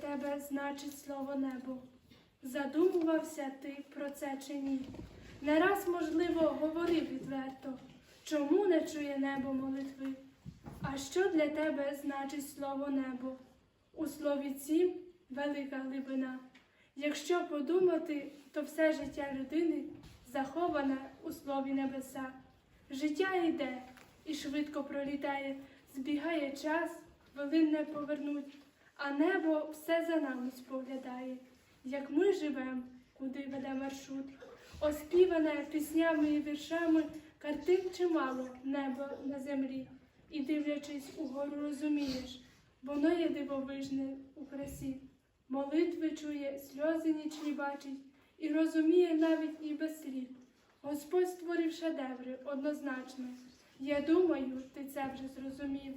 тебе значить слово небо? Задумувався ти про це чи ні? Не раз, можливо, говорив відверто, чому не чує небо молитви? А що для тебе значить слово небо? У слові цім велика глибина. Якщо подумати, то все життя людини заховане у слові небеса. Життя йде і швидко пролітає, збігає час, хвилин не повернуть, а небо все за нами споглядає, як ми живем, куди веде маршрут. Оспіване піснями і віршами, картин чимало небо на землі, і дивлячись угору, розумієш, воно є дивовижне у красі. Молитви чує, сльози нічні бачить, і розуміє навіть і без слів. Господь створив шедеври однозначно. Я думаю, ти це вже зрозумів.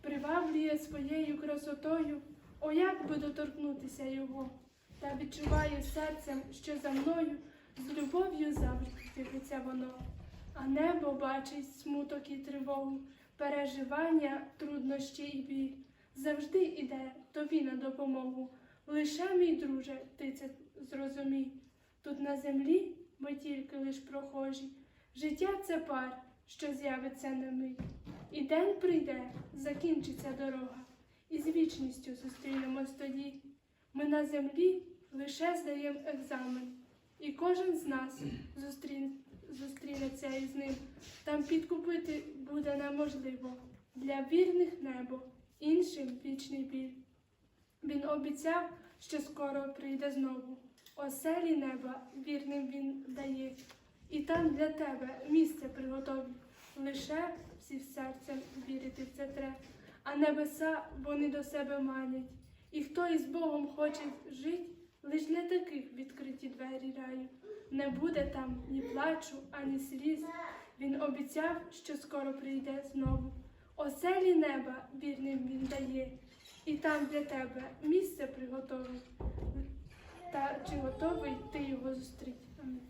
Приваблює своєю красотою, о як би доторкнутися його, та відчуваю серцем, що за мною з любов'ю завжди дивиться воно. А небо бачить смуток і тривогу, переживання, труднощі і біль. Завжди іде тобі на допомогу. Лише, мій друже, ти це зрозумій. Тут на землі ми тільки лиш прохожі. Життя це пар, що з'явиться на мить. І день прийде, закінчиться дорога, і з вічністю зустрінемось тоді. Ми на землі лише здаємо екзамен, і кожен з нас зустрін... зустрінеться із ним. Там підкупити буде неможливо. Для вірних небо, іншим вічний біль. Він обіцяв, що скоро прийде знову. Оселі неба вірним він дає, і там для тебе місце приготові. Лише всі серцем вірити в це тре, а небеса вони до себе манять. І хто із Богом хоче жить, лиш для таких відкриті двері раю. Не буде там ні плачу, ані сліз. Він обіцяв, що скоро прийде знову. Оселі неба вірним він дає, і там для тебе місце приготовить. Та чи готовий ти його зустріти? Амінь.